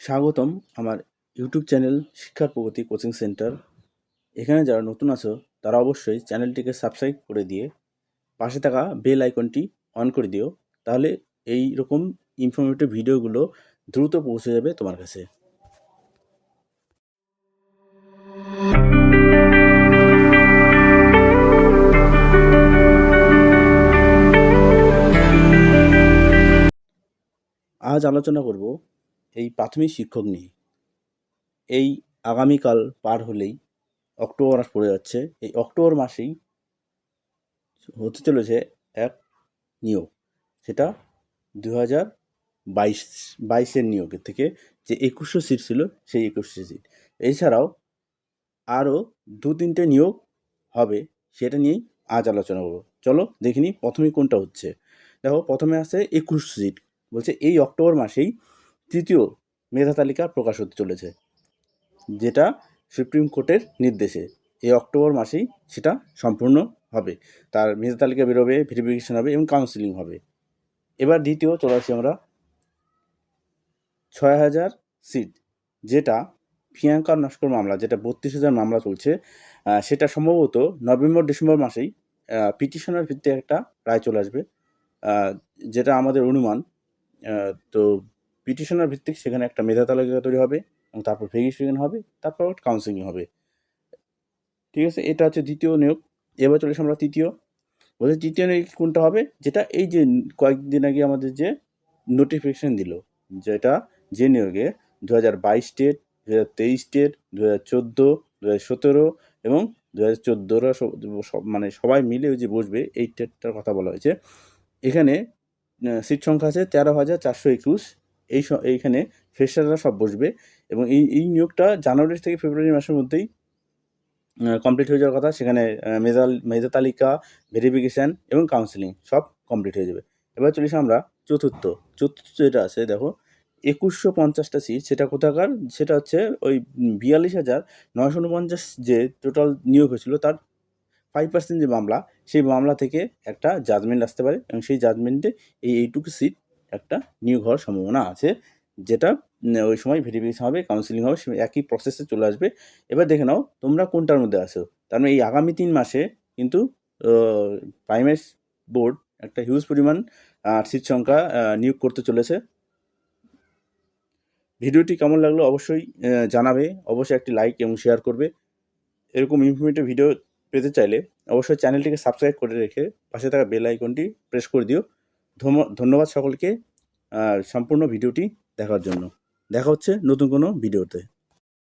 স্বাগতম আমার YouTube channel শিক্ষার প্রগতি কোচিং সেন্টার। এখানে যারা নতুন আছো, তারা অবশ্যই চ্যানেলটিকে সাবস্ক্রাইব করে দিয়ে পাশে থাকা বেল আইকনটি অন করে দিও, তাহলে এই রকম ইনফরমেটিভ ভিডিওগুলো দ্রুত পৌঁছে যাবে তোমার কাছে। আজ আলোচনা করব এই প্রাথমিক শিক্ষক নিয়ে। এই আগামীকাল পার হলেই অক্টোবর মাস পড়ে যাচ্ছে। এই অক্টোবর মাসেই হতে চলেছে এক নিয়োগ। সেটা দু হাজার বাইশ, বাইশের নিয়োগের থেকে যে একুশশো সিট ছিল সেই একুশশো সিট। এছাড়াও আরও দু তিনটে নিয়োগ হবে, সেটা নিয়েই আজ আলোচনা করব। চলো দেখে নিই প্রথমেই কোনটা হচ্ছে। দেখো, প্রথমে আছে একুশ সিট। বলছে এই অক্টোবর মাসেই তৃতীয় মেধা তালিকা প্রকাশ হতে চলেছে, যেটা সুপ্রিম কোর্টের নির্দেশে। এই অক্টোবর মাসেই সেটা সম্পূর্ণ হবে। তার মেধা তালিকা বেরোবে ভেরিফিকেশন হবে এবং কাউন্সিলিং হবে। এবার দ্বিতীয় চলে আসি আমরা। ছয় হাজার সিট, যেটা প্রিয়াঙ্কা নস্কর মামলা, যেটা বত্রিশ হাজার মামলা চলছে সেটা সম্ভবত নভেম্বর, ডিসেম্বর মাসেই পিটিশনের ভিত্তিতে একটা রায় চলে আসবে যেটা আমাদের অনুমান তো পিটিশনের ভিত্তিক সেখানে একটা মেধা তালিকা তৈরি হবে এবং তারপর ভেরিফিকেশন হবে, তারপর কাউন্সিলিং হবে। ঠিক আছে? এটা হচ্ছে দ্বিতীয় নিয়োগ। এবার চলে আমরা তৃতীয়। বলছে তৃতীয় নিয়োগ কোনটা হবে? যেটা এই যে কয়েকদিন আগে আমাদের যে নোটিফিকেশন দিল, যেটা যে নিয়োগে দু হাজার বাইশ ডেট দু হাজার তেইশ ডেট দু হাজার চোদ্দ দু হাজার সতেরো এবং দু হাজার চোদ্দোরা মানে সবাই মিলে যে বসবে, এই ডেটটার কথা বলা হয়েছে। এখানে সিট সংখ্যা আছে তেরো হাজার চারশো একুশ। এই এইখানে ফ্রেশাররা সব বসবে এবং এই এই নিয়োগটা জানুয়ারি থেকে ফেব্রুয়ারি মাসের মধ্যেই কমপ্লিট হয়ে যাওয়ার কথা। সেখানে মেধা মেধা তালিকা ভেরিফিকেশান এবং কাউন্সিলিং সব কমপ্লিট হয়ে যাবে। এবার চলিস আমরা চতুর্থ। চতুর্থ যেটা আছে, দেখো, একুশশো পঞ্চাশটা সিট সেটা কোথাকার? সেটা হচ্ছে ওই বিয়াল্লিশ হাজার নয়শো উনপঞ্চাশ যে টোটাল নিয়োগ হয়েছিল, তার ফাইভ পার্সেন্ট যে মামলা, সেই মামলা থেকে একটা জাজমেন্ট আসতে পারে এবং সেই জাজমেন্টে এই এইটুকু সিট একটা নিয়োগ হওয়ার সম্ভাবনা আছে, যেটা ওই সময় ভেরিফিকেশন হবে কাউন্সিলিং হবে, সে একই প্রসেসে চলে আসবে। এবার দেখে নাও, তোমরা কোনটার মধ্যে আছো? তার মানে এই আগামী তিন মাসে কিন্তু প্রাইমারি বোর্ড একটা হিউজ পরিমাণ সিট সংখ্যা নিয়োগ করতে চলেছে। ভিডিওটি কেমন লাগল অবশ্যই জানাবে। অবশ্যই একটি লাইক এবং শেয়ার করবে। এরকম ইনফরমেটিভ ভিডিও পেতে চাইলে অবশ্যই চ্যানেলটিকে সাবস্ক্রাইব করে রেখে পাশে থাকা বেল আইকনটি প্রেস করে দিও। ধন্যবাদ সকলকে সম্পূর্ণ ভিডিওটি দেখার জন্য। দেখা হচ্ছে নতুন কোনো ভিডিওতে।